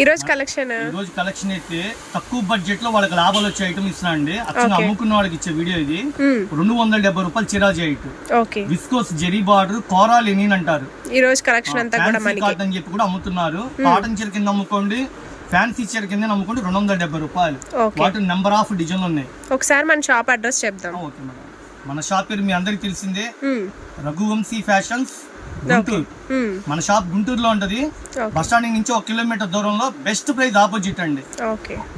ఈ రోజు కలెక్షన్ ఈ రోజు కలెక్షన్ అయితే తక్కువ బడ్జెట్లో వాళ్ళకి లాభాలు వచ్చే ఐటమ్ ఇస్తున్నా అండి. అచ్చంగా. అమ్ముకున్న వాళ్ళకి ఇచ్చే వీడియో ఇది. రెండు వందల డెబ్బై రూపాయలు చిరాజీ item viscose zari border kora linen అంటారు. ఈ రోజు కలెక్షన్ అంతా కూడా మనకి. కాటన్ అని చెప్పి కూడా అమ్ముతున్నారు. కాటన్ చీర కింద అమ్ముకోండి ఫ్యాన్సీ చీర కింద అమ్ముకోండి రెండు వందల డెబ్బై రూపాయలు. వాటి నెంబర్ ఆఫ్ డిజైన్లు ఉన్నాయి. ఒకసారి మన షాప్ అడ్రస్ చెప్దాం. Okay madam. మన షాప్ పేరు మీ అందరికి తెలిసిందే. మ్మ్. రఘువంశీ ఫ్యాషన్స్ గుంటూరు. మన షాప్ గుంటూరులో ఉంటది. బస్ స్టాండింగ్ నుంచి ఒక కిలోమీటర్ దూరంలో బెస్ట్ ప్రైస్ ఆపోజిట్ అండి.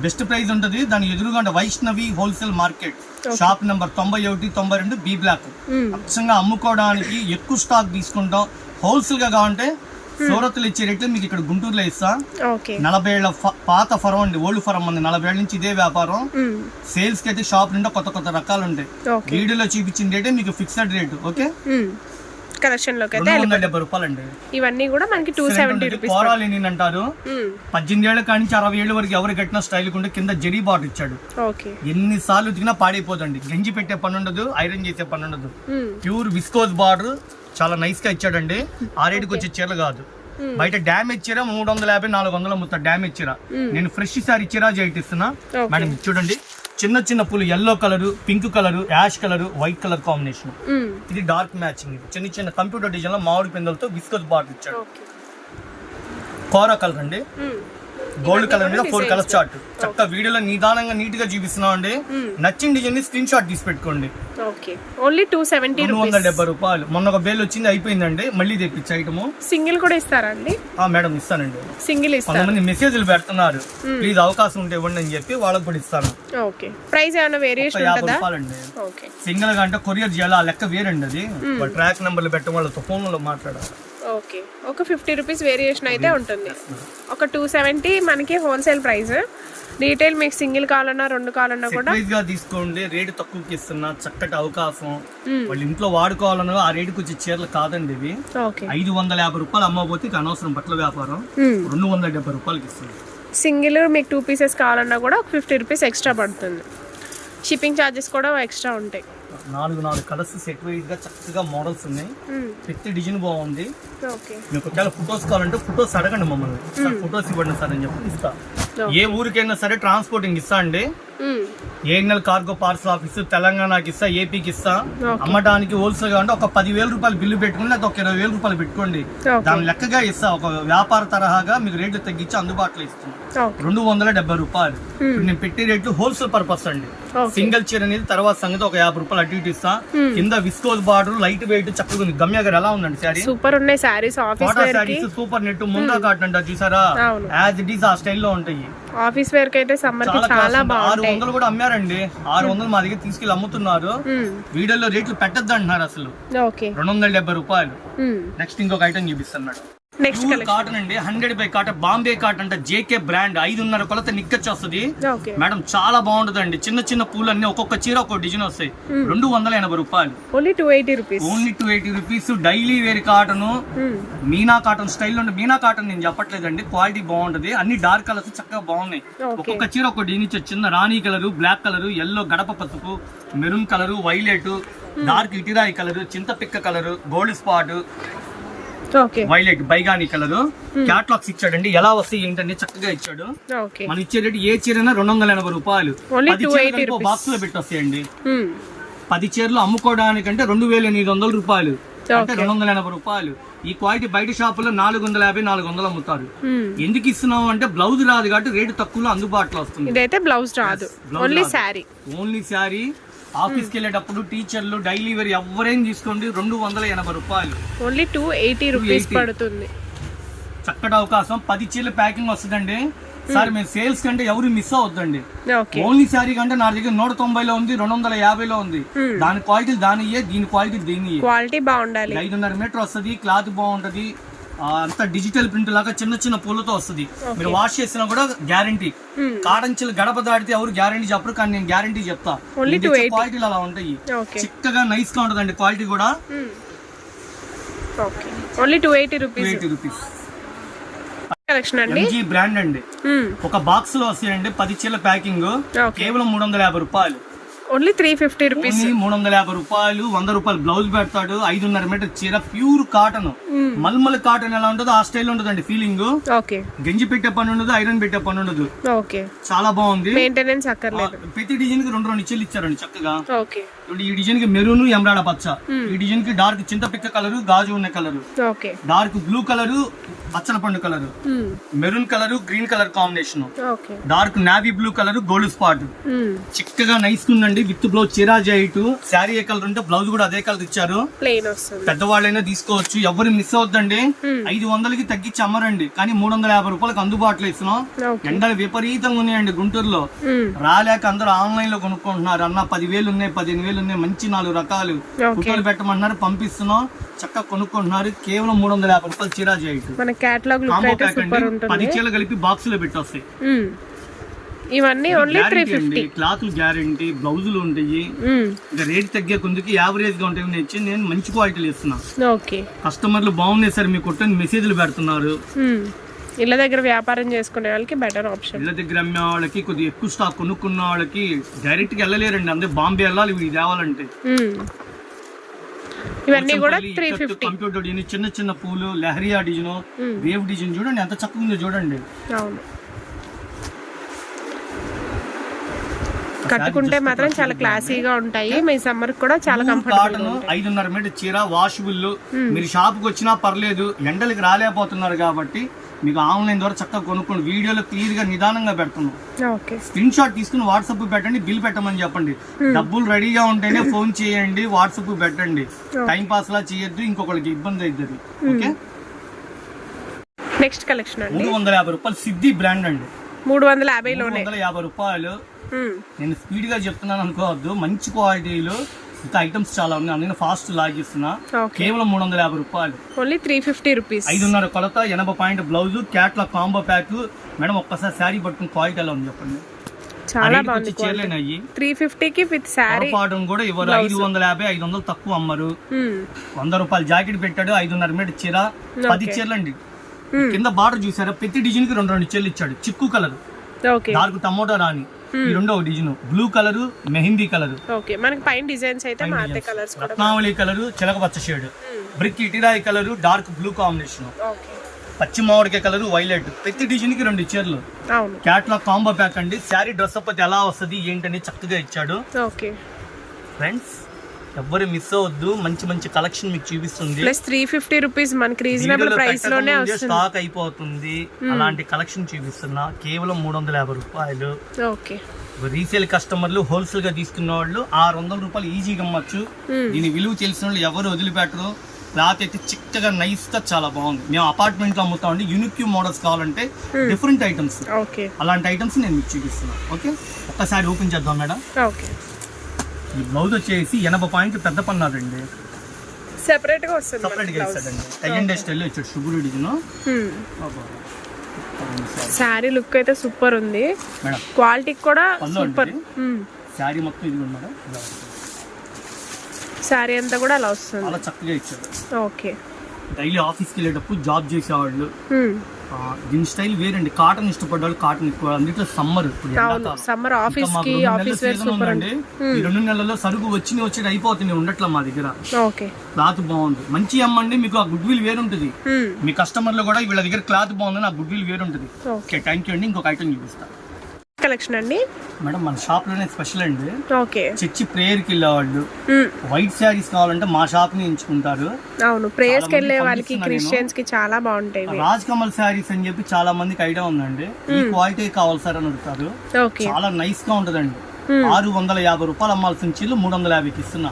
బెస్ట్ ప్రైస్ ఉంటది. దాని ఎదురుగా ఉండే Vaishnavi wholesale market. Shop number తొంభై ఒకటి తొంభై రెండు బి బ్లాక్. అచ్చంగా అమ్ముకోవడానికి ఎక్కువ స్టాక్ తీసుకుంటాం. హోల్సేల్గా కావాలంటే సూరత్లో ఇచ్చే రేట్లు మీకు ఇక్కడ గుంటూరులో ఇస్తా. నలభై ఏళ్ళ పాత ఫరం అండి. ఓల్డ్ ఫరం ఉంది నలభై ఏళ్ళ నుంచి ఇదే వ్యాపారం. సేల్స్కి అయితే షాప్ నిండా కొత్త కొత్త రకాలు ఉంటాయి. వీడియోలో చూపించిన రేటే మీకు ఫిక్స్డ్ రేటు. ఓకే? మ్మ్. కలెక్షన్లోకి అయితే డెబ్బై ఇవన్నీ కూడా మనకి టూ సెవెంటీ రూపీస్ కోరాలు అంటారు. పద్దెనిమిది ఏళ్ళ కాడి నుంచి అరవై ఏళ్ళ వరకు ఎవరు కట్టిన స్టైల్ కుంటే కింద జరీ బాట్ ఇచ్చాడు. ఓకే. ఎన్ని సార్లు ఉతికినా పాడైపోదండి. గంజి పెట్టే పని ఉండదు ఐరన్ చేసే పని ఉండదు. ప్యూర్ విస్కోస్ బార్డర్ చాలా నైస్గా ఇచ్చాడండి. ఆ రేటుకి వచ్చే చీరలు కాదు. బయట డ్యామేజ్ చీర మూడు వందల యాభై నాలుగు వందల ముత్త డ్యామేజ్ చీర. నేను ఫ్రెష్ సారీ చీర జైట్ ఇస్తున్నా. Okay. మేడం చూడండి. చిన్న చిన్న పూలు yellow colour pink colour ash colour white colour combination. ఇది డార్క్ మ్యాచింగ్ చిన్న చిన్న కంప్యూటర్ డిజైన్లో మామిడి పిందలతో విస్కోస్ బార్డర్ ఇచ్చాడు. కోరా కలర్ అండి. మ్మ్. గోల్డ్ కలర్ మీద ఫోర్ కలర్ చార్ట్ చక్క వీడియోలో నిదానంగా నీట్గా చూపిస్తున్నాం అండి నచ్చిన డిజైన్ని స్క్రీన్ షాట్ తీసి పెట్టుకోండి. ఓన్లీ టూ సెవెంటీ రెండు వందల డెబ్బై రూపాయలు. మొన్న ఒక బేల్ వచ్చింది అయిపోయిందండి. మళ్ళీ తెప్పించి ఐటమ్ సింగిల్ కూడా ఇస్తారా అండి? ఆ మేడం ఇస్తానండి. సింగిల్ కొంతమంది మెసేజ్లు పెడుతున్నారు. ప్లీజ్ అవకాశం ఉంటే ఇవ్వండి అని చెప్పి వాళ్ళకి కూడా ఇస్తాను. ఓకే ప్రైస్ ఏమైనా వేరియేషన్ యాభై రూపాయలండి. సింగిల్గా అంటే కొరియర్ చేయాలి? ఆ లెక్క వేరండి అది. ట్రాక్ నెంబర్లు పెట్టడం వాళ్ళతో ఫోన్లో మాట్లాడాలి. ఓకే. ఒక ఫిఫ్టీ రూపీస్ వేరియేషన్ అయితే ఉంటుంది. ఒక టూ సెవెంటీ మనకి హోల్సేల్ ప్రైస్. రీటైల్ మీకు సింగిల్ కావాలన్నా రెండు కావాలన్నా కూడా గా తీసుకోండి. రేటు తక్కువకి ఇస్తున్నా చక్కటి అవకాశం. వాళ్ళ ఇంట్లో వాడుకోవాలన్నా ఆ రేటుకి వచ్చే చీరలు కాదండి ఇవి. ఓకే. ఐదు వందల యాభై రూపాయలు అమ్మబోతే అనవసరం బట్టల వ్యాపారం. రెండు వందల డెబ్బై రూపాయలకి ఇస్తుంది. సింగిల్ మీకు టూ పీసెస్ కావాలన్నా కూడా ఒక ఫిఫ్టీ రూపీస్ ఎక్స్ట్రా పడుతుంది. షిప్పింగ్ ఛార్జెస్ కూడా ఎక్స్ట్రా ఉంటాయి. నాలుగు నాలుగు కలర్స్ సెట్ వైజ్గా చక్కగా మోడల్స్ ఉన్నాయి. ప్రతి డిజైన్ బాగుంది మీకు ఒకవేళ ఫొటోస్ కావాలంటే ఫొటోస్ అడగండి మమ్మల్ని. సార్ ఫొటోస్ ఇవ్వండి సార్ అని చెప్పి ఇస్తా. ఏ ఊరికైనా సరే ట్రాన్స్పోర్టింగ్ ఇస్తా అండి. ఏఎన్ఎల్ కార్గో పార్సల్ ఆఫీస్ తెలంగాణకి ఇస్తా ఏపీకి ఇస్తా. అమ్మడానికి హోల్సేల్గా అంటే ఒక పదివేల రూపాయలు బిల్లు పెట్టుకుని లేదా ఒక ఇరవై వేల రూపాయలు పెట్టుకోండి. దాని లెక్కగా ఇస్తా ఒక వ్యాపార తరహాగా మీకు రేట్లు తగ్గించి అందుబాటులో ఓకే. రెండు వందల డెబ్బై రూపాయలు. నేను పెట్టే రేట్లు హోల్సేల్ పర్పస్ అండి. సింగిల్ చీర అనేది తర్వాత సంగతి ఒక యాభై రూపాయలు అటు ఇటు ఇస్తా. కింద విస్కోస్ బార్డర్ లైట్ వెయిట్ చక్కగా ఉంది. గమ్య గారు ఎలా ఉందండి శారీ? సూపర్ ఉన్నాయి శారీస్ ఆఫీస్ వేర్కి సూపర్ నెట్ ముంగా కాటన్ అంటారు చూసారా. యాజ్ ఇట్ ఈస్ ఆ స్టైల్లో ఉంటాయి. ఆఫీస్ వేర్కి అయితే సమ్మర్కి చాలా. ఆరు బాగుంటాయి వందలు కూడా అమ్మారండి. ఆరు వందలు మా దగ్గర తీసుకెళ్ళి అమ్ముతున్నారు. మ్మ్. వీడియోలో రేట్లు పెట్టద్దు అంటున్నారు అసలు. ఓకే. రెండు వందల డెబ్బై రూపాయలు. నెక్స్ట్ ఇంకొక ఐటమ్ చూపిస్తాను మేడం. నెక్స్ట్ కాటన్ అండి hundred by cotton Bombay cotton అంటే జేకే బ్రాండ్ ఐదున్నర కొలత నిక్కచ్చు వస్తుంది మేడం చాలా బాగుంటుందండి. చిన్న చిన్న పూలు అన్ని ఒక్కొక్క చీర ఒక్కొక్క డిజైన్ వస్తాయి. రెండు వందల ఎనభై రూపాయలు. Only two eighty rupees only two eighty rupees daily wear cotton Meena cotton స్టైల్లో ఉండే. మీనా కాటన్ నేను చెప్పట్లేదండి. క్వాలిటీ బాగుంటది. అన్ని డార్క్ కలర్స్ చక్కగా బాగున్నాయి. ఒక్కొక్క చీర ఒక్కొక్క డిజైన్ ఇచ్చే చిన్న రాణి కలర్ బ్లాక్ కలర్ ఎల్లో గడప పసుపు మెరూన్ కలర్ వైలెట్ డార్క్ ఇటిరాయి కలర్ చింతపిక్క కలర్ గోల్డ్ స్పాట్ వైలెట్ బైగాని కలర్ క్యాట్లాగ్స్ ఇచ్చాడండి. ఎలా వస్తాయి ఏంటని చక్కగా ఇచ్చాడు. మనం ఇచ్చే రేటు ఏ చీరైనా రెండు వందల ఎనభై రూపాయలు. Only పది 280 చీరలు rupees. బాక్స్లో పెట్టొస్తాయండి. మ్మ్. పది చీరలు అమ్ముకోవడానికంటే రెండు వేల ఎనిమిది వందల రూపాయలు. అంటే. రెండు వందల ఎనభై రూపాయలు. ఈ క్వాలిటీ బయట షాపులో నాలుగు వందల యాభై నాలుగు వందలు అమ్ముతారు. మ్మ్. ఎందుకు ఇస్తున్నాం అంటే బ్లౌజ్ రాదు కాబట్టి రేటు తక్కువలో అందుబాటులో వస్తుంది. ఇదైతే బ్లౌజ్ రాదు. ఓన్లీ. శారీ ఓన్లీ శారీ ఆఫీస్కి వెళ్ళేటప్పుడు టీచర్లు డైలీ వేర్ ఎవరైనా తీసుకోండి. రెండు వందల ఎనభై రూపాయలు. Only two eighty rupees 280. పడుతుంది. చక్కటి అవకాశం. పది చీరలు ప్యాకింగ్ వస్తుందండి. సార్ మేము సేల్స్ కంటే ఎవరు మిస్ అవద్దండి ఓన్లీ శారీ కంటే నా దగ్గర నూట తొంభైలో ఉంది రెండు వందల యాభైలో ఉంది. దాని క్వాలిటీ దాని దీని క్వాలిటీ దీని. క్వాలిటీ బాగుండాలి. ఐదున్నర మీటర్ వస్తుంది క్లాత్ బాగుంటది. అంతా డిజిటల్ ప్రింట్ లాగా చిన్న చిన్న పూలతో వస్తుంది. మీరు వాష్ చేసినా కూడా గ్యారంటీ Hmm. కాటంచులు గడప దాటితే ఎవరు గ్యారంటీ చెప్పరు కానీ నేను గ్యారంటీ చెప్తా. Only 280. క్వాలిటీలు అలా ఉంటాయి. చిక్కగా నైస్గా ఉంటదండి క్వాలిటీ కూడా. Okay only two eighty rupees eighty rupees collection అండి? ఎంజీ బ్రాండ్ అండి. మ్మ్. ఒక బాక్స్లో వస్తాయండి పది చీల ప్యాకింగ్ కేవలం మూడు వందల యాభై రూపాయలు. Only three fifty rupees. మూడు వందల యాభై రూపాయలు వంద రూపాయలు బ్లౌజ్ పెడతాడు ఐదున్నర మీటర్ చీర ప్యూర్ కాటన్. మల్మల్ కాటన్ ఎలా ఉంటుందో ఆ స్టైల్ ఉంటుందండి ఫీలింగ్ ఓకే. గంజి పెట్టే పని ఉండదు ఐరన్ పెట్టే పని ఉండదు. ఓకే. చాలా బాగుంది. మెయింటెనెన్స్ అక్కర్లేదు. ప్రతి డిజైన్కి రెండు రెండు ఇచ్చేలు ఇచ్చారండి చక్కగా. ఓకే. ఈ డిజైన్కి మెరూన్ ఎమరాడ పచ్చ. ఈ డిజైన్కి డార్క్ చింతపిక్క కలర్ గాజు ఉన్న colour okay. Dark blue colour పచ్చల పండు colour. Maroon colour green colour combination. Dark navy blue colour gold spot. చిక్కగా నైస్ ఉందండి విత్ బ్లౌజ్ చిరా జైట్ శారీ ఏ కలర్ ఉంటే బ్లౌజ్ కూడా అదే కలర్ ఇచ్చారు. పెద్దవాళ్ళైనా తీసుకోవచ్చు ఎవరు మిస్ అవద్దండి ఐదు వందలకి తగ్గించి అమ్మరండి. కానీ మూడు వందల యాభై రూపాయలకు అందుబాటులో ఇస్తున్నాం. ఎండలు విపరీతంగా ఉన్నాయండి గుంటూరులో. రాలేక అందరూ ఆన్లైన్లో కొనుక్కుంటున్నారు. అన్న పదివేలు ఉన్నాయి పదిహేను వేలు ఉన్నాయి మంచి నాలుగు రకాలు. ఫోటోలు పెట్టమన్నారు పంపిస్తున్నాం. చక్కగా కొనుక్కుంటున్నారు. కేవలం మూడు వందల యాభై రూపాయలు చీరా జైట్ మన క్యాటలాగ్ లుక్ అయితే సూపర్ ఉంటుంది. పది చీరలు కలిపి బాక్స్లో పెట్టొస్తాయి. ఇవన్నీ ఓన్లీ త్రీ ఫిఫ్టీ అండి. క్లాత్లు గ్యారంటీ బ్లౌజులు ఉంటాయి. ఇంకా రేట్ తగ్గే కొందుకి యావరేజ్గా ఉంటాయి. నేను నేను మంచి క్వాలిటీలు ఇస్తున్నా. ఓకే. కస్టమర్లు బాగున్నాయి సార్ మీకు కొట్టని మెసేజ్లు పెడుతున్నారు. ఇళ్ళ దగ్గర వ్యాపారం చేసుకునే వాళ్ళకి బెటర్ ఆప్షన్ ఇళ్ళ దగ్గర అమ్మే వాళ్ళకి కొద్దిగా ఎక్కువ స్టాక్ కొనుక్కున్న వాళ్ళకి డైరెక్ట్గా వెళ్ళలేరండి. అందరూ బాంబే వెళ్ళాలి ఇవి తేవాలంటే ఇవన్నీ కూడా త్రీ ఫిఫ్టీ కంప్యూటర్ డిజైన్ చిన్న చిన్న పూలు లహరియా డిజైన్ వేవ్ డిజైన్ చూడండి ఎంత చక్కగా ఉందో చూడండి. అవును. కట్టుకుంటే మాత్రం చాలా క్లాసీగా ఉంటాయి. మీ సమ్మర్ కూడా చాలా కంఫర్టబుల్ ఐదున్నర మీటర్ చీర వాషబుల్ మీరు షాప్కి వచ్చినా పర్లేదు ఎండలకి రాలేకపోతున్నారు కాబట్టి మీకు ఆన్లైన్ ద్వారా చక్కగా కొనుక్కోండి. వీడియోలో క్లియర్గా నిదానంగా పెడుతున్నాం. స్క్రీన్ షాట్ తీసుకుని వాట్సాప్ పెట్టండి బిల్ పెట్టమని చెప్పండి. డబ్బులు రెడీగా ఉంటేనే ఫోన్ చేయండి వాట్సాప్ పెట్టండి. టైం పాస్ లా చేయొద్దు ఇంకొకరికి ఇబ్బంది అవుతుంది ఓకే? నెక్స్ట్ కలెక్షన్ అండి. మూడు వందల యాభై రూపాయలు సిద్ధి బ్రాండ్ అండి. మూడు వందల వందల యాభై రూపాయలు. నేను స్పీడ్గా చెప్తున్నాను అనుకోవద్దు మంచి క్వాలిటీలు. ఇంకా ఐటమ్స్ చాలా ఉన్నాయి. అందుకని ఫాస్ట్ లాగిస్తున్నా కేవలం మూడు వందల యాభై రూపాయలు. ఓన్లీ త్రీ ఫిఫ్టీ రూపీస్ ఐదున్నర కొలత ఎనభై పాయింట్ బ్లౌజ్ క్యాట్ల కాంబో ప్యాక్. మేడం ఒక్కసారి శారీ పట్టుకుని క్వాలిటీ ఎలా ఉంది చెప్పండి. చాలా బాగుంది చీరలేని అయ్యి? త్రీ ఫిఫ్టీకి విత్ శారీ పొరపాటు కూడా ఇవ్వరు. ఐదు వందల యాభై ఐదు వందలు తక్కువ అమ్మరు. వంద రూపాయలు జాకెట్ పెట్టాడు ఐదున్నర మీటర్ చీర. పది చీరలు అండి కింద బార్డర్ చూసారా? ప్రతి డిజైన్కి రెండు రెండు చీరలు ఇచ్చాడు. చిక్కు కలర్. డార్క్ టమోటా రాని ఈ రెండో design blue colour mehndi colour okay మనకి పైన డిజైన్స్ అయితే మారుతాయి కలర్స్ కూడా. రత్నావళి కలర్ చిలక పచ్చ షేడ్ బ్రిక్ ఇటిరాయి కలర్ డార్క్ బ్లూ కాంబినేషన్ పచ్చి మామిడికాయ కలర్ వైలెట్ ప్రతి డిజైన్కి రెండు చీరలు అవును. క్యాట్లాగ్ కాంబో ప్యాక్ అండి శారీ డ్రెస్ అప్ ఎలా వస్తుంది ఏంటని చక్కగా ఇచ్చాడు. ఓకే ఫ్రెండ్స్ ఎవ్వరు మిస్ అవ్వద్దు. మంచి మంచి కలెక్షన్ మీకు చూపిస్తుంది. ప్లస్ త్రీ ఫిఫ్టీ రూపీస్ మనకి రీజనబుల్ ప్రైస్లోనే వస్తుంది. స్టాక్ అయిపోతుంది. అలాంటి కలెక్షన్ చూపిస్తున్నా. కేవలం మూడు వందల యాభై రూపాయలు. ఓకే రీసేల్ కస్టమర్లు హోల్సేల్గా తీసుకున్న వాళ్ళు ఆరు వందల రూపాయలు ఈజీగా అమ్మచ్చు. దీని విలువ తెలిసిన వాళ్ళు ఎవరు వదిలిపెట్టరు. క్లాత్ అయితే చిక్కగా నైస్గా చాలా బాగుంది. మేము అపార్ట్మెంట్లో అమ్ముతామండి యూనిక్ మోడల్స్ కావాలంటే డిఫరెంట్ ఐటమ్స్ ఓకే అలాంటి ఐటమ్స్ నేను మీకు చూపిస్తున్నాను ఓకే ఒక్కసారి ఓపెన్ చేద్దాం మేడం. ఓకే బ్లౌజ్ వచ్చేసి ఎనభై పాయింట్ పెద్ద పన్నారండి సెపరేట్గా వస్తుంది సపరేట్గా ఇస్తాడండి. టై అండ్ స్టైల్ ఇచ్చాడు శుభ్రుడు డిజైన్ శారీ లుక్ అయితే సూపర్ ఉంది. క్వాలిటీ కూడా సూపర్ శారీ మొత్తం ఇది. ఉంది మేడం. శారీ అంతా కూడా అలా వస్తుంది. చాలా చక్కగా ఇచ్చాడు. ఓకే. డైలీ ఆఫీస్కి వెళ్ళేటప్పుడు జాబ్ చేసేవాళ్ళు. దీని స్టైల్ వేరండి. కాటన్ ఇష్టపడ్డ వాళ్ళు కాటన్ ఎక్కువ. అందులో సమ్మర్ ఇప్పుడు. సమ్మర్ ఆఫీస్కి ఆఫీస్ వేర్ సూపర్ ఉందండి. ఈ రెండు నెలల్లో సరుకు వచ్చి వచ్చి అయిపోతుంది. ఉండట్లా మా దగ్గర. ఓకే. క్లాత్ బాగుంది. మంచి అమ్మండి. మీకు ఆ గుడ్ విల్ వేరుంటుంది Hmm. మీ కస్టమర్లు కూడా వీళ్ళ దగ్గర క్లాత్ బాగుందని ఆ గుడ్ విల్ వేరుంటుంది ఓకే. ఓకే థ్యాంక్ యూ అండి. ఇంకొక ఐటమ్ చూపిస్తా. కలెక్షన్ అండి? మేడం మన షాప్లోనే స్పెషల్ అండి. ఓకే. చర్చి ప్రేయర్కి వెళ్ళేవాళ్ళు. వైట్ శారీస్ కావాలంటే మా షాప్ని ఎంచుకుంటారు. అవును ప్రేయర్స్కి వెళ్ళే వాళ్ళకి క్రిస్టియన్స్కి చాలా బాగుంటాయి. రాజ్ కమల్ శారీస్ అని చెప్పి చాలా మందికి ఐడియా ఉందండి. ఈ క్వాలిటీ కావాలి సార్ అని అడుగుతారు. ఓకే. చాలా నైస్గా ఉంటదండి ఆరు వందల యాభై రూపాయలు అమ్మాల్సిన చీరలు మూడు వందల యాభైకి ఇస్తున్నా.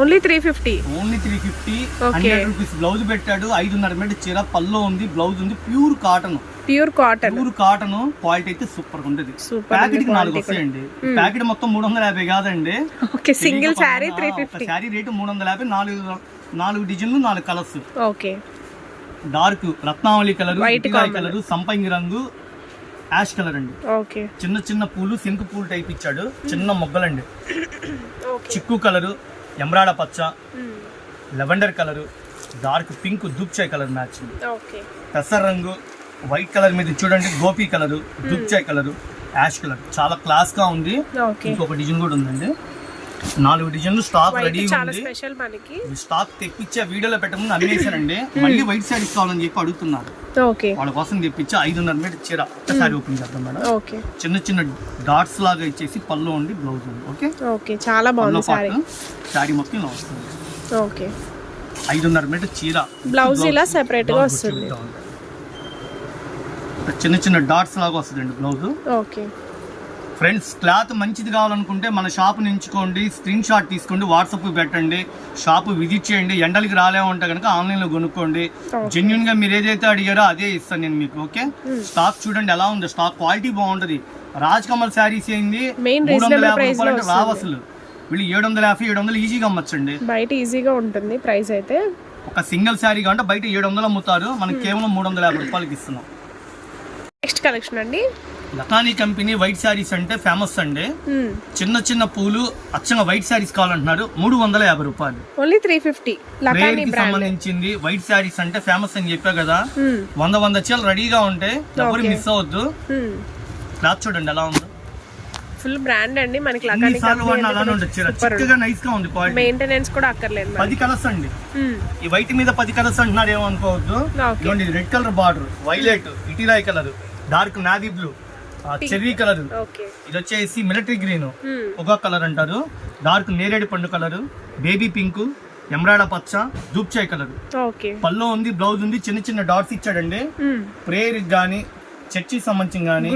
Only three fifty? Only three fifty. Hundred rupees blouse పెట్టాడు. ఐదున్నర మీటర్ చీర పల్లో ఉంది బ్లౌజ్ ఉంది pure cotton. Pure cotton. Pure cotton quality అయితే సూపర్ ఉంటుంది. ప్యాకెట్ ఉంది నాలుగు వస్తాయండి. ప్యాకెట్ మొత్తం మూడు వందల యాభై కాదండి. Okay single sari three fifty. Sari rate మూడు వందల యాభై నాలుగు నాలుగు డిజైన్లు నాలుగు కలర్స్. ఓకే. డార్క్ రత్నావళి కలర్ common. కలర్ సంపంగి రంగు యాష్ కలర్ అండి ఓకే. చిన్న చిన్న పూలు శంకు పూలు టైప్ ఇచ్చాడు. చిన్న మొగ్గలండి. చిక్కు కలరు ఎమరాడ పచ్చ లెవెండర్ కలరు డార్క్ పింక్ దుప్చాయ్ కలర్ మ్యాచ్ పెసర్ రంగు వైట్ కలర్ మీద చూడండి గోపి కలరు దుప్చాయ్ కలరు యాష్ కలర్. చాలా క్లాస్గా ఉంది. ఇంకొక డిజైన్ కూడా ఉందండి. నాలుగు డిజైన్లు స్టాక్ రెడీ చాలా స్పెషల్ మనకి. స్టాక్ తెప్పించే వీడియోలో పెట్టకుండా అమ్మేశారండి. మళ్ళీ వైట్ శారీస్ కావాలని చెప్పి అడుగుతున్నారు. ఓకే వాళ్ళ కోసం తెప్పించి ఐదున్నర మీటర్ చీర ఒక్కసారి ఓపెన్ చేద్దాం మేడం. ఓకే చిన్న చిన్న డాట్స్ లాగా ఇచ్చేసి పళ్ళు ఉండి బ్లౌజ్ ఉంది. ఓకే ఓకే చాలా బాగుంది సారీ శారీ మొత్తం ఇలా వస్తుంది. ఓకే ఐదున్నర మీటర్ చీర. బ్లౌజ్ ఇలా సెపరేట్గా వస్తుంది. చిన్న చిన్న డాట్స్ లాగా వస్తుందండి బ్లౌజ్ ఓకే ఫ్రెండ్స్ క్లాత్ మంచిది కావాలనుకుంటే మన షాప్ ఎంచుకోండి స్క్రీన్ షాట్ తీసుకోండి వాట్సాప్ పెట్టండి షాప్ విజిట్ చేయండి ఎండలకి రాలేమంటే కనుక ఆన్లైన్లో కొనుక్కోండి. Okay. జెన్యున్గా మీరు ఏదైతే అడిగారో అదే ఇస్తాను నేను మీకు ఓకే? స్టాక్ చూడండి ఎలా ఉంది స్టాక్ క్వాలిటీ బాగుంటది. రాజ్ కమల్ శారీస్ ఏంది? మూడు వందల యాభై రూపాయలు రావు అసలు. వీళ్ళు ఏడు వందల యాభై ఏడు వందలు ఈజీగా అమ్మచ్చండి. బయట ఈజీగా ఉంటుంది ప్రైస్ అయితే. ఒక సింగిల్ శారీ కావాలంటే బయట ఏడు వందలు అమ్ముతారు. మనకి కేవలం మూడు వందల యాభై రూపాయలకి ఇస్తున్నాం. నెక్స్ట్ కలెక్షన్ అండి. లకానీ కంపెనీ వైట్ శారీస్ అంటే ఫేమస్ అండి. చిన్న చిన్న పూలు అచ్చంగా వైట్ శారీస్ కావాలంటున్నారు. మూడు వందల యాభై రూపాయలు. Only three fifty. సంబంధించింది వైట్ శారీస్ అంటే ఫేమస్ అని చెప్పా కదా. వంద వంద చీరలు రెడీగా ఉంటే ఎవరు. మిస్ అవ్వద్దు. క్లాత్ చూడండి ఎలా ఉంది. ఫుల్ బ్రాండ్ అండి మనకి చిక్కగా నైస్గా ఉంది క్వాలిటీ మెయింటెనెన్స్ కూడా అక్కర్లేదు. పది కలర్స్ అండి. ఈ వైట్ మీద పది కలర్స్ అంటున్నారు ఏమనుకోవద్దు. Red colour border violet ఇటీరాయ్ colour dark navy blue cherry colour. ఇది వచ్చేసి మిలిటరీ గ్రీన్. Hmm. పొగా కలర్ అంటారు. డార్క్ నేరేడు పండు కలర్. బేబీ పింక్ ఎమరాడ పచ్చ దూప్చాయ్ కలర్. పల్లో ఉంది బ్లౌజ్ ఉంది చిన్న చిన్న డాట్స్ ఇచ్చాడండి. Hmm. ప్రేయర్ గాని చర్చి సంబంధించి గాని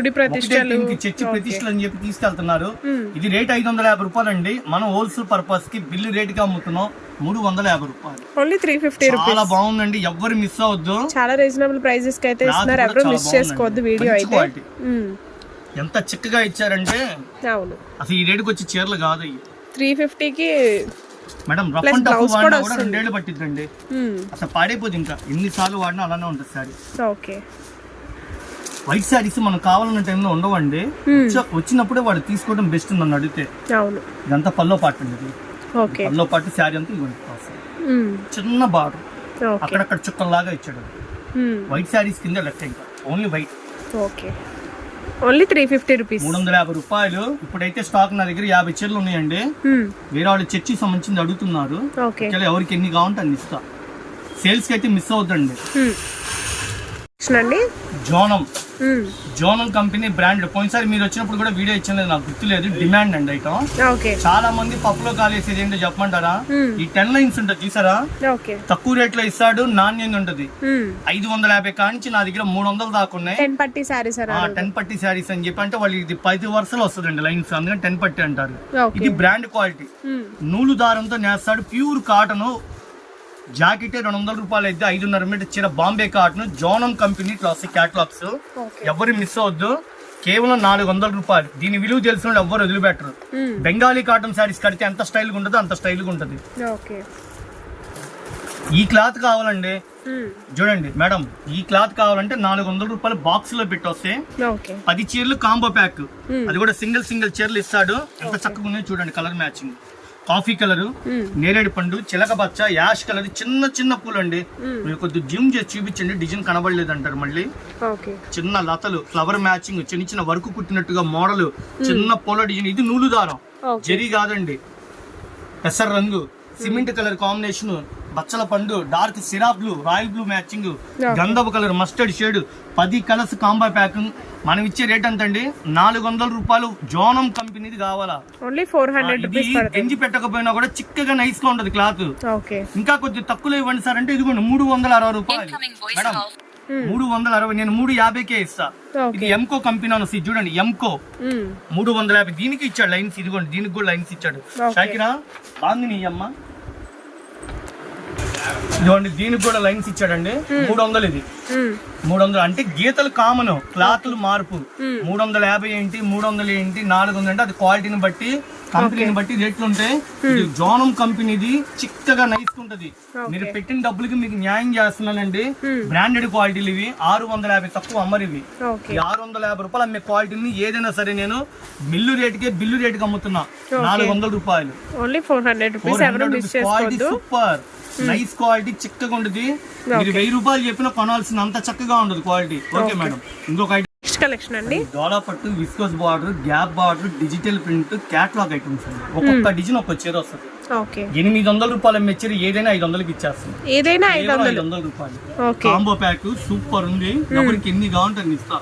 చర్చి ప్రతిష్టలు అని చెప్పి తీసుకెళ్తున్నారు. Hmm. ఇది రేట్ ఐదు వందల యాభై రూపాయలు అండి మనం హోల్సేల్ పర్పస్కి బిల్లు రేట్గా అమ్ముతున్నాం. మూడు వందల యాభై రూపాయలు. ఓన్లీ త్రీ ఫిఫ్టీ చాలా బాగుందండి. ఎవ్వరు మిస్ అవ్వద్దు. చాలా రీజనబుల్ ప్రైజెస్కి అయితే ఇస్తున్నారు. ఎవరు మిస్. చేసుకోవద్దు వీడియో అయితే. Hmm. ఎంత చిక్కగా ఇచ్చారంటే అవును. అసలు ఈ రేటుకి వచ్చి చీరలు కాదు ఇవి. త్రీ ఫిఫ్టీకి మేడం రఫ్ అండ్ టఫ్ వాడినా కూడా రెండేళ్ళు పట్టిద్దండి. అసలు పాడైపోతుంది ఇంకా. ఎన్నిసార్లు వాడినా అలానే ఉంటుంది సారీ. ఓకే. వైట్ శారీస్ మనం కావాలన్న టైంలో ఉండవండి. వచ్చ- వచ్చినప్పుడే వాడు తీసుకోవడం బెస్ట్ నన్ను అడిగితే. అవును. ఇదంతా పల్లో పాటు అండి ఇది. ఓకే. పల్లో పాటు శారీ అంతా ఇవ్వండి. చిన్న బార్డర్. అక్కడక్కడ చుక్కల్లాగా ఇచ్చాడు. వైట్ శారీస్ కింద లెక్క ఇంకా. Only white. Okay. Only three fifty rupees. మూడు వందల యాభై రూపాయలు. ఇప్పుడైతే స్టాక్ నా దగ్గర యాభై చీరలు ఉన్నాయండి. వేరే వాళ్ళు చర్చి సంబంధించింది అడుగుతున్నారు. ఎవరికి ఎన్ని కావాలంటే అన్ని ఇస్తా. సేల్స్కి అయితే మిస్ అవుద్దండి. Hmm. అండి జోనం. జోనం కంపెనీ బ్రాండ్. పోయినసారి మీరు వచ్చినప్పుడు కూడా వీడియో ఇచ్చిన నాకు గుర్తులేదు. డిమాండ్ అండి ఐటమ్. చాలా మంది పప్పులో కాలేసేది ఏంటో చెప్పమంటారా. ఈ టెన్ లైన్స్ ఉంటుంది చూసారా? తక్కువ రేట్లో ఇస్తాడు నాణ్యంగా ఉంటది. ఐదు వందల యాభై కానించి నా దగ్గర మూడు వందలు దాకా ఉన్నాయి. టెన్ పట్టి శారీస్ టెన్ పట్టి శారీస్ అని చెప్పి అంటే వాళ్ళు ఇది పది వరుసలు వస్తుందండి లైన్స్. అందుకని టెన్ పట్టి అంటారు. ఇది బ్రాండ్ క్వాలిటీ. నూలు దారంతో నేస్తాడు ప్యూర్ కాటన్ జాకెట్ రెండు వందల రూపాయలు అయితే ఐదున్నర మీటర్ చీర బాంబే కాటన్ జోనం కంపెనీ వస్తాయి క్యాటలాగ్స్ ఎవరు మిస్ అవద్దు కేవలం నాలుగు వందల రూపాయలు. దీని విలువ తెలిసిన ఎవ్వరు వదిలిపెట్టరు. Hmm. బెంగాలీ కాటన్ శారీస్ కడితే ఎంత స్టైల్గా ఉంటుందో అంత స్టైల్గా ఉంటుంది. ఈ క్లాత్ కావాలండి. Hmm. చూడండి మేడం ఈ క్లాత్ కావాలంటే నాలుగు వందల రూపాయలు బాక్స్లో పెట్టొస్తే పది చీరలు కాంబో ప్యాక్ Hmm. అది కూడా సింగిల్ సింగిల్ చీరలు ఇస్తాడు. ఎంత చక్కగా ఉన్నాయో చూడండి కలర్ మ్యాచింగ్ కాఫీ కలర్. నేరేడు పండు చిలక పచ్చ యాష్ కలర్ చిన్న చిన్న పూలు అండి. మీరు కొద్దిగా జిమ్ చేసి చూపించండి డిజైన్ కనబడలేదు అంటారు మళ్ళీ చిన్న లతలు ఫ్లవర్ మ్యాచింగ్ చిన్న చిన్న వర్క్ కుట్టినట్టుగా మోడల్ చిన్న పూల డిజైన్ ఇది నూలు దారం జరీ కాదండి. పెసర రంగు. సిమెంట్ కలర్ కాంబినేషన్ బచ్చల పండు డార్క్ సిరా బ్లూ రాయల్ బ్లూ మ్యాచింగ్ గంధపు కలర్ మస్టర్డ్ షేడ్ పది కలర్స్ కాంబో ప్యాకింగ్ మనం ఇచ్చే రేట్ ఎంత అండి నాలుగు వందల రూపాయలు జోనం కంపెనీది కావాలా? ఓన్లీ ఫోర్ హండ్రెడ్ గంజి పెట్టకపోయినా కూడా చిక్కగా నైస్గా ఉంటది క్లాత్. ఓకే. ఇంకా కొద్దిగా తక్కువలో ఇవ్వండి సార్. అంటే ఇదిగోండి మూడు వందల అరవై రూపాయలు. మేడం మూడు వందల అరవై నేను మూడు యాభైకే ఇస్తా. ఇది ఎంకో కంపెనీ అని వస్తుంది చూడండి ఎంకో Hmm. మూడు వందల యాభై దీనికి ఇచ్చాడు లైన్స్. ఇదిగోండి దీనికి కూడా లైన్స్ ఇచ్చాడు. షాకిరా బాగుంది నీ అమ్మ. ఇదిగోండి దీనికి కూడా లైన్స్ ఇచ్చాడండి. మూడు వందలు ఇది. మూడు వందలు అంటే గీతలు కామన్ క్లాతులు మార్పు. మూడు వందల యాభై ఏంటి మూడు వందలు ఏంటి నాలుగు వందలు అంటే అది క్వాలిటీని బట్టి కంపెనీని బట్టి రేట్లు ఉంటాయి. ఇది జోనం కంపెనీది చిక్కగా నైస్ ఉంటది. మీరు పెట్టిన డబ్బులకి మీకు న్యాయం చేస్తున్నానండి. బ్రాండెడ్ క్వాలిటీలు ఇవి. ఆరు వందల యాభై తక్కువ అమ్మరు ఇవి. ఈ ఆరు వందల యాభై రూపాయలు అమ్మే క్వాలిటీని ఏదైనా సరే నేను మిల్లు రేటుకే బిల్లు రేటుకి అమ్ముతున్నా. నాలుగు వందల రూపాయలు. Quality super. నైస్ క్వాలిటీ చిక్కగా ఉంటుంది మీరు వెయ్యి రూపాయలు చెప్పినా కొనాల్సిన అంత చక్కగా ఉండదు క్వాలిటీ ఓకే మేడం ఇంకొక item. కలెక్షన్ అండి. డోలా పట్టు viscose border gap border digital print catalogue items అండి ఒక్కొక్క డిజైన్ ఒక్కొక్క చీర వస్తుంది. ఎనిమిది వందల రూపాయల మెచ్చరి ఏదైనా ఐదు వందలకి ఇచ్చేస్తుంది. ఏదైనా ఐదు వందలు. రూపాయలు. కాంబో ప్యాక్ సూపర్ ఉంది. ఎవరికి ఎన్ని కావాలంటే ఇస్తా.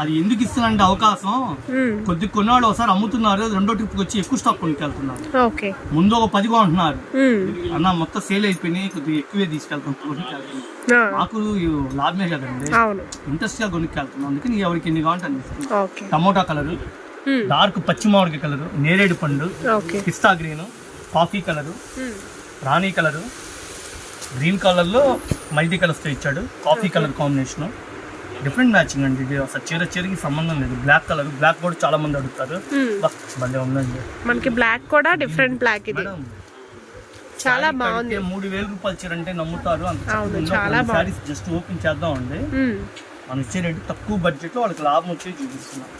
అది ఎందుకు ఇస్తానంటే అవకాశం. కొద్ది కొన్నాళ్ళు ఒకసారి అమ్ముతున్నారు. రెండో ట్రిప్ వచ్చి ఎక్కువ స్టాక్ కొనుక్కెళ్తున్నారు. ముందు ఒక పది కొంటున్నారు. అన్న మొత్తం సేల్ అయిపోయినాయి. కొద్దిగా ఎక్కువే తీసుకెళ్తాం. కొనుక్కెళ్తాం ఆ, నాకు లాభమే కదండి ఇంట్రెస్ట్గా కొనుక్కెళ్తున్నాం. అందుకని ఎవరికి ఎన్ని కావాలంటే టమోటా కలర్. డార్క్ పచ్చి మామిడికాయ కలర్ నేరేడు పండు పిస్తా గ్రీన్ కాఫీ కలరు. రాణి కలరు గ్రీన్ కలర్లో మల్టీ కలర్స్తో ఇచ్చాడు. Coffee colour combination. Different matching అండి. ఇది అసలు చీర చీరకి సంబంధం లేదు. బ్లాక్ కలర్ బ్లాక్ కూడా చాలా మంది అడుగుతారు. భలే ఉందండి. మనకి బ్లాక్ కూడా డిఫరెంట్ బ్లాక్ ఇది. చాలా బాగుంది. మూడు వేల రూపాయల చీర అంటే నమ్ముతారు. చాలా జస్ట్ ఓపెన్ చేద్దాం అండి. మనం ఇచ్చే రేటు తక్కువ బడ్జెట్లో వాళ్ళకి లాభం వచ్చి చూపిస్తున్నాం.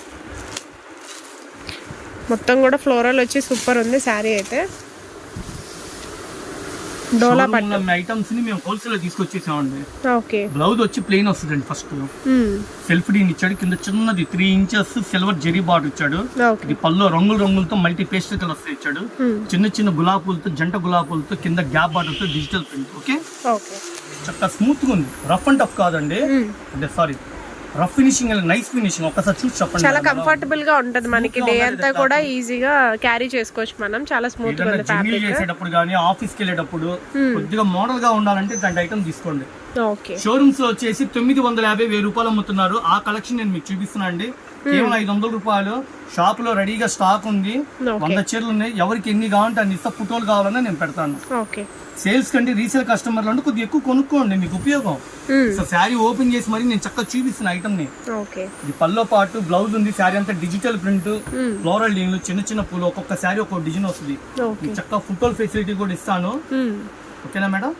మొత్తం కూడా ఫ్లోరల్ వచ్చి సూపర్ ఉంది శారీ అయితే. డోలా పట్టు. ఐటమ్స్ని మేము హోల్సేల్లో తీసుకొచ్చేసామండి ఓకే. బ్లౌజ్ వచ్చి ప్లెయిన్ వస్తుందండి ఫస్ట్. సెల్ఫ్ డీన్ ఇచ్చాడు. కింద చిన్నది త్రీ ఇంచెస్ సిల్వర్ జెరీ బార్డర్ ఇచ్చాడు. ఇది పళ్ళు రంగులు రంగులతో మల్టీ పేస్ట్ కలర్స్ ఇచ్చాడు. చిన్న చిన్న గులాబీలతో జంట గులాబీలతో కింద గ్యాప్ బార్డర్తో డిజిటల్ ప్రింట్ ఓకే? చక్కగా స్మూత్గా ఉంది. రఫ్ అండ్ టఫ్ కాదండి. అంటే sorry rough finishing nice finishing ఒక్కసారి చూసి చెప్పండి. చాలా. కంఫర్టబుల్గా ఉంటది మనకి డే అంతా కూడా ఈజీగా క్యారీ చేసుకోవచ్చు మనం. చాలా స్మూత్గా ఉంది ఫ్యాబ్రిక్ చేసేటప్పుడు కానీ ఆఫీస్కి వెళ్ళేటప్పుడు కొద్దిగా మోడల్గా ఉండాలంటే ఇలాంటి ఐటమ్ తీసుకోండి. ఓకే షోరూమ్స్లో వచ్చేసి తొమ్మిది వందల యాభై వెయ్యి రూపాయలు అమ్ముతున్నారు. ఆ కలెక్షన్ నేను మీకు చూపిస్తున్నా అండి. కేవలం ఐదు వందల రూపాయలు. షాప్లో రెడీగా స్టాక్ ఉంది వంద చీరలు ఉన్నాయి. ఎవరికి ఎన్ని కావాలంటే అన్ని ఇస్తా. ఫోటోలు కావాలన్నా నేను పెడతాను. ఓకే సేల్స్ కంటే రీసేల్ కస్టమర్లు అంటే కొద్దిగా ఎక్కువ కొనుక్కోండి మీకు ఉపయోగం. సో శారీ ఓపెన్ చేసి మరి నేను చక్కగా చూపిస్తున్న ఐటమ్ని. ఇది పల్లో పాటు బ్లౌజ్ ఉంది శారీ అంతా డిజిటల్ ప్రింట్. ఫ్లోరల్ డీన్లు చిన్న చిన్న పూలు ఒక్కొక్క శారీ ఒక్కొక్క డిజైన్ వస్తుంది. చక్కగా ఫోటోల్ ఫెసిలిటీ కూడా ఇస్తాను. ఓకేనా మేడం?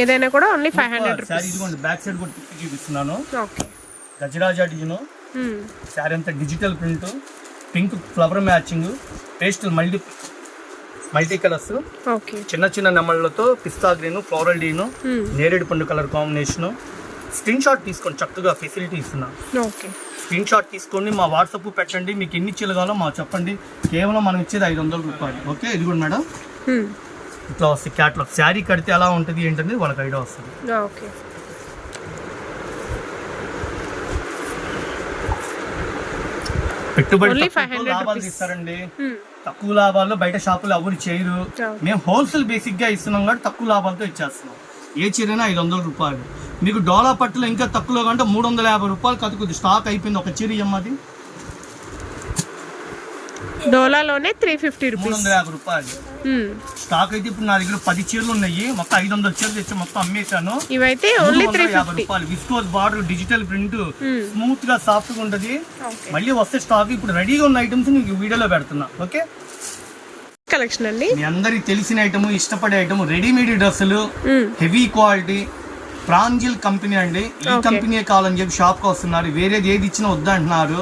ఏదైనా కూడా ఓన్లీ ఫైవ్ హండ్రెడ్ శారీ ఇదిగోండి బ్యాక్ సైడ్ కూడా తిప్పి చూపిస్తున్నాను. ఓకే. గజరాజా డిజైన్. శారీ అంతా digital print pink flower matching paste multi multi colours okay. చిన్న చిన్న నెమళ్ళతో పిస్తా గ్రీన్ ఫ్లోరల్ డీను. నేరేడు పండు కలర్ కాంబినేషన్. స్క్రీన్ షాట్ తీసుకోండి చక్కగా ఫెసిలిటీ ఇస్తున్నా. ఓకే. స్క్రీన్ షాట్ తీసుకోండి మా వాట్సాప్ పెట్టండి మీకు ఎన్ని చీరలు కావాలో మాకు చెప్పండి. కేవలం మనం ఇచ్చేది ఐదు వందల రూపాయలు. ఓకే ఇది కూడా మేడం. ఇట్లా వస్తుంది క్యాట్లాగ్ శారీ కడితే ఎలా ఉంటుంది ఏంటనేది వాళ్ళకి ఐడియా వస్తుంది. ఓకే. పెట్టుబడి Only తక్కువతో 500 లాభాలు rupees. తక్కువ లాభాల్లో బయట షాపులు ఎవరు చేయరు. మేము హోల్సేల్ బేసిక్గా ఇస్తున్నాం కాబట్టి తక్కువ లాభాలతో ఇచ్చేస్తున్నాం. ఏ చీరైనా ఐదు వందల రూపాయలు. మీకు డోలా పట్టులో ఇంకా తక్కువలో కంటే మూడు వందల యాభై రూపాయలు కతుకుది స్టాక్ అయిపోయింది ఒక చీర ఇమ్మది డోలాలోనే త్రీ ఫిఫ్టీ మూడు రూపీస్ వందల యాభై రూపాయలు. స్టాక్ అయితే ఇప్పుడు నా దగ్గర పది చీరలు ఉన్నాయి. మొత్తం ఐదు వందల చీరలు తెచ్చి మొత్తం అమ్మేశాను. ఇవైతే ఓన్లీ త్రీ యాభై ఫిఫ్టీ. రూపాయలు. విస్కోస్ బార్డర్ డిజిటల్ ప్రింట్ స్మూత్గా సాఫ్ట్గా ఉంటది మళ్ళీ వస్తే స్టాక్ ఇప్పుడు రెడీగా ఉన్న ఐటమ్స్ మీకు వీడియోలో పెడుతున్నా. ఓకే? కలెక్షన్ అండి. మీ అందరికి తెలిసిన ఐటమ్ ఇష్టపడే ఐటమ్ రెడీమేడ్ డ్రెస్సులు మ్మ్. హెవీ క్వాలిటీ ప్రాంజిల్ కంపెనీ అండి. ఈ. కంపెనీ కావాలని చెప్పి షాప్కి వస్తున్నారు. వేరేది ఏది ఇచ్చినా వద్దంటున్నారు.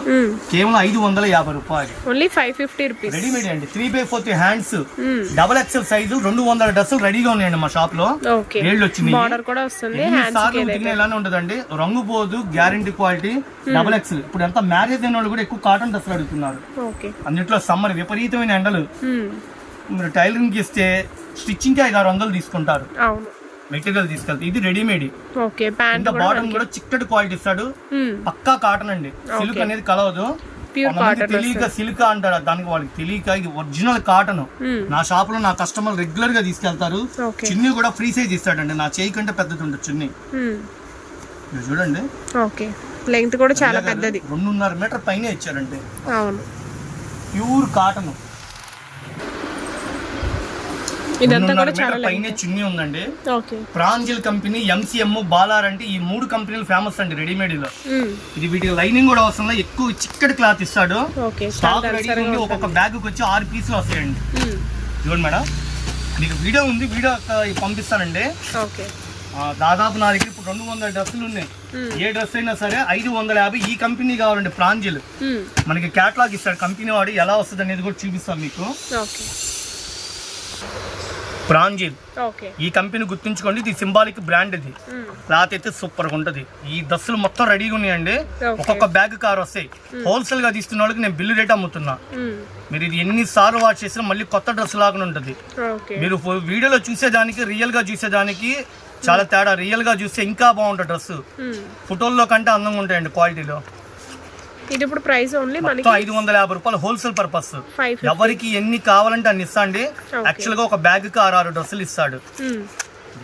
కేవలం ఐదు వందల యాభై రూపాయలు. Only five fifty rupees. Readymade అండి. Three by fourth hands. Double excel size రెండు వందల డ్రెస్సులు రెడీగా ఉన్నాయండి మా షాప్లో వేళ్ళు వచ్చినాయి బార్డర్ కూడా వస్తుంది. ఎన్ని హ్యాండ్స్ సార్లు ఉతికినా ఇలానే ఉంటదండి రంగు పోదు గ్యారంటీ క్వాలిటీ డబల్ ఎక్సెల్ ఇప్పుడు ఎంత మ్యారేజ్ అయిన వాళ్ళు కూడా ఎక్కువ కాటన్ డ్రెస్సులు అడుగుతున్నారు. అన్నిట్లో సమ్మర్ విపరీతమైన ఎండలు. మీరు టైలరింగ్ ఇస్తే స్టిచ్చింగ్కి ఐదు ఆరు వందలు తీసుకుంటారు. అవును. మెటీరియల్ తీసుకెళ్తే. ఇది రెడీమేడ్. ఇంకా బాటమ్ కూడా చిక్కటి క్వాలిటీ ఇస్తాడు. పక్కా కాటన్ అండి. సిల్క్ అనేది కలవదు. తెలియక సిల్క్ అంటారు. దానికి వాళ్ళకి తెలియక ఇది ఒరిజినల్ కాటన్. నా షాప్లో నా కస్టమర్ రెగ్యులర్గా తీసుకెళ్తారు. చున్నీ కూడా ఫ్రీ సైజ్ ఇస్తాడండి. నా చేయి కంటే పెద్దది ఉంటుంది చున్నీ. చూడండి. ఓకే. లెంగ్త్ కూడా చాలా పెద్దది. రెండున్నర మీటర్ పైన ఇచ్చారండి అవును. ప్యూర్ కాటన్ ఇదంతా కూడా మీటర్ చాలా పైన చున్నీ ఉందండి. ప్రాంజిల్ కంపెనీ ఎంసీఎం బాలార్ అంటే ఈ మూడు కంపెనీలు ఫేమస్ అండి రెడీమేడ్లో. ఇది వీటికి లైనింగ్ కూడా అవసరం లేదు. ఎక్కువ చిక్కటి క్లాత్ ఇస్తాడు. ఒక్కొక్క బ్యాగ్ వచ్చి ఆరు పీసులు వస్తాయండి. చూడండి మేడం. మీకు వీడియో ఉంది వీడియో పంపిస్తానండి. దాదాపు నా దగ్గర ఇప్పుడు రెండు వందల డ్రెస్సులు ఉన్నాయి. ఏ డ్రెస్ అయినా సరే ఐదు వందల యాభై ఈ కంపెనీ కావాలండి ప్రాంజిల్. మనకి క్యాట్లాగ్ ఇస్తాడు. కంపెనీ వాడు ఎలా వస్తుంది అనేది కూడా చూపిస్తాం మీకు. ప్రాంజిల్ ఈ కంపెనీ గుర్తుంచుకోండి ఇది సింబాలిక్ బ్రాండ్ ఇది. క్లాత్ అయితే సూపర్గా ఉంటది. ఈ దస్సులు మొత్తం రెడీగా ఉన్నాయండి. ఒక్కొక్క బ్యాగ్ కార్ వస్తాయి. హోల్సేల్గా తీసుకున్న వాళ్ళకి నేను బిల్లు రేట్ అమ్ముతున్నా. మ్మ్. మీరు ఇది ఎన్నిసార్లు వాష్ చేసినా మళ్ళీ కొత్త డ్రెస్ లాగా ఉంటుంది. మీరు వీడియోలో చూసేదానికి రియల్గా చూసేదానికి చాలా తేడా. రియల్గా చూస్తే ఇంకా బాగుంటుంది డ్రెస్. ఫోటోల్లో కంటే అందంగా ఉంటాయండి క్వాలిటీలో. ఇది ఇప్పుడు ప్రైస్ ఓన్లీ మనకి ఐదు వందల యాభై రూపాయలు హోల్సేల్ పర్పస్. ఎవరికి ఎన్ని కావాలంటే అన్ని ఇస్తాండి. యాక్చువల్గా ఒక బ్యాగ్కి ఆరు ఆరు డ్రెస్సులు ఇస్తాడు.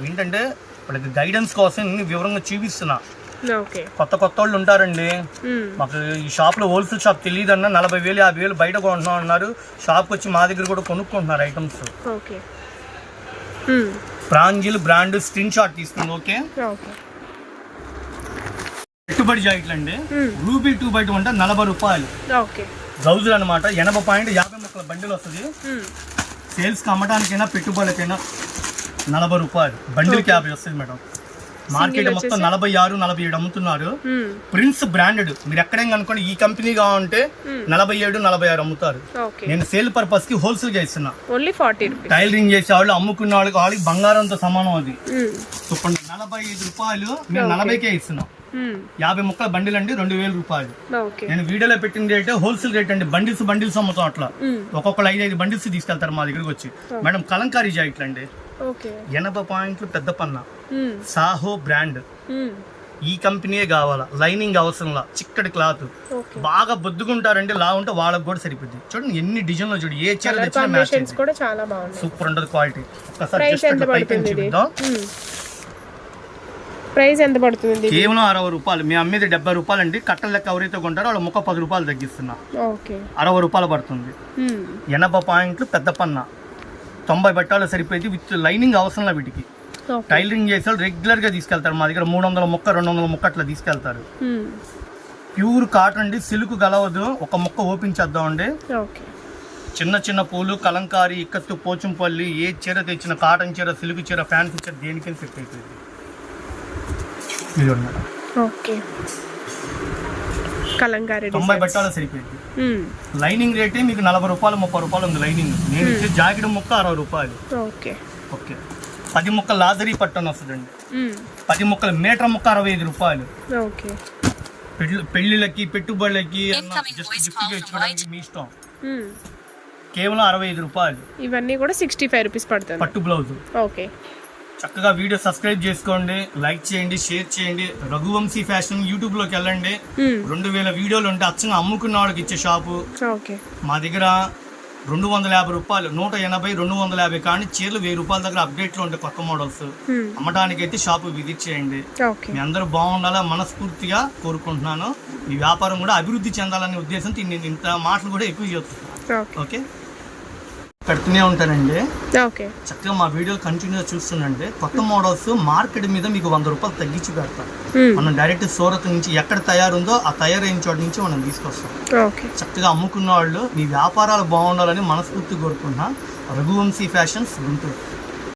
ఏంటంటే వాళ్ళకి గైడెన్స్ కోసం వివరంగా చూపిస్తున్నా. కొత్త కొత్త వాళ్ళు ఉంటారండి. మ్మ్. మాకు ఈ షాప్లో హోల్సేల్ షాప్ తెలియదు అన్న నలభై వేలు యాభై వేలు బయట కొంటున్నాం అన్నారు. షాప్కి వచ్చి మా దగ్గర కూడా కొనుక్కుంటున్నారు ఐటమ్స్ మ్మ్. ప్రాంజిల్ బ్రాండ్ స్క్రీన్ షాట్ తీసుకుంది ఓకే పెట్టుబడి జాకెట్లు అండి. రూబీ టూ బయట ఉంటే నలభై రూపాయలు. బ్లౌజులు అనమాట ఎనభై పాయింట్ యాభై ముక్కల బండిల్ వస్తుంది. సేల్స్కి అమ్మడానికైనా పెట్టుబడులకైనా నలభై రూపాయలు. బండిల్కి యాభై వస్తుంది మేడం. మార్కెట్ మొత్తం నలభై ఆరు నలభై ఏడు అమ్ముతున్నారు. మ్మ్. Prince branded. మీరు ఎక్కడేం కనుకోండి ఈ కంపెనీ కావాలంటే నలభై ఏడు నలభై ఆరు అమ్ముతారు. నేను సేల్ పర్పస్కి హోల్సేల్గా ఇస్తున్నా. టైలరింగ్ చేసే వాళ్ళు అమ్ముకున్న వాళ్ళకి వాళ్ళకి బంగారంతో సమానం అది. నలభై ఐదు రూపాయలు మేము నలభైకే ఇస్తున్నాం. యాభై ముక్కల బండిల్ అండి రెండు వేల రూపాయలు. ఓకే నేను వీడియోలో పెట్టిన రేట్ హోల్సేల్ రేట్ అండి బండిల్స్ బండిల్స్ అమ్ముతాం అట్లా. మ్మ్. ఒక్కొక్కరు ఐదు ఐదు బండిల్స్ తీసుకెళ్తారు మా దగ్గరికి వచ్చి. మేడం కలంకారీ జాకెట్లు అండి. ఎనభై పాయింట్లు పెద్ద పన్న. మ్మ్. సాహో బ్రాండ్. ఈ కంపెనీయే కావాలా? లైనింగ్ అవసరంలా చిక్కటి క్లాత్. బాగా బొద్దుకుంటారంటే లా ఉంటే వాళ్ళకి కూడా సరిపోద్ది. చూడండి ఎన్ని డిజైన్లు చూడు ఏ చీర సూపర్ ఉంటుంది క్వాలిటీ ఒక్కసారి ప్రైస్ జస్ట్ ఎంత అట్లా పైకి పడుతుంది ఇది చూపిద్దాం మ్మ్. ప్రైస్ ఎంత పడుతుంది కేవలం అరవై రూపాయలు. మీ అమ్మేది డెబ్బై రూపాయలు అండి కట్టల లెక్క ఎవరైతే కొంటారో వాళ్ళ ముక్క పది రూపాయలు తగ్గిస్తున్నా. ఓకే. అరవై రూపాయలు పడుతుంది. ఎనభై పాయింట్లు పెద్ద పన్న. తొంభై బట్టాలు సరిపోయింది విత్ లైనింగ్ అవసరంలా వీటికి. టైలరింగ్ చేసే రెగ్యులర్గా తీసుకెళ్తారు మా దగ్గర. మూడు వందల ముక్క రెండు వందల ముక్క అట్లా తీసుకెళ్తారు. ప్యూర్ కాటన్ అండి. సిల్క్ గలవదు. ఒక ముక్క ఓపెన్ చేద్దాం అండి చిన్న చిన్న పూలు కలంకారీ ఇక్కత్తు పోచంపల్లి ఏ చీర తెచ్చిన కాటన్ చీర సిల్క్ చీర ఫ్యాన్సీ చీర దేనికైనా సెట్ అయిపోయింది. ఓకే. కలంకారీ తొంభై. బట్టాలు సరిపోయింది. లైనింగ్ రేటే మీకు నలభై రూపాయలు ముప్పై రూపాయలు ఉంది లైనింగ్. నేను ఇచ్చే జాకెట్ ముక్క అరవై రూపాయలు. ఓకే. ఓకే. పది ముక్కలు లాజరీ పట్టని వస్తుందండి. పది ముక్కలు మీటర్ ముక్క అరవై ఐదు రూపాయలు. ఓకే. పెళ్ళి పెళ్ళిళ్ళకి పెట్టుబడులకి అన్న జస్ట్ గిఫ్ట్గా ఇచ్చుకోవడానికి మీ ఇష్టం. కేవలం అరవై ఐదు రూపాయలు. ఇవన్నీ కూడా సిక్స్టీ ఫైవ్ రూపీస్ పడుతుంది. పట్టు బ్లౌజ్. ఓకే. చక్కగా వీడియో సబ్స్క్రైబ్ చేసుకోండి లైక్ చేయండి షేర్ చేయండి. రఘువంశీ ఫ్యాషన్ యూట్యూబ్లోకి వెళ్ళండి. మ్మ్. రెండు వేల వీడియోలు ఉంటే అచ్చంగా అమ్ముకున్న వాళ్ళకి ఇచ్చే షాపు. మా దగ్గర రెండు వందల యాభై రూపాయలు నూట ఎనభై రెండు వందల యాభై కానీ చీరలు వెయ్యి రూపాయల దగ్గర అప్డేట్లో ఉంటాయి కొత్త మోడల్స్ మ్మ్. అమ్మటానికి అయితే షాపు విజిట్ చేయండి. మీ అందరూ బాగుండాలా మనస్ఫూర్తిగా కోరుకుంటున్నాను. మీ వ్యాపారం కూడా అభివృద్ధి చెందాలనే ఉద్దేశంతో ఇంత మాటలు కూడా ఎక్కువ చేస్తున్నాను ఓకే? పెడుతూనే ఉంటానండి. ఓకే. చక్కగా మా వీడియోలు కంటిన్యూగా చూస్తుందంటే కొత్త మోడల్స్ మార్కెట్ మీద మీకు వంద రూపాయలు తగ్గించి పెడతాం. మనం డైరెక్ట్ సూరత్ నుంచి ఎక్కడ తయారుందో ఆ తయారైన చోట నుంచి మనం తీసుకొస్తాం. చక్కగా అమ్ముకున్న వాళ్ళు మీ వ్యాపారాలు బాగుండాలని మనస్ఫూర్తి కోరుకుంటున్నా. రఘువంశీ ఫ్యాషన్స్ గుంటూరు.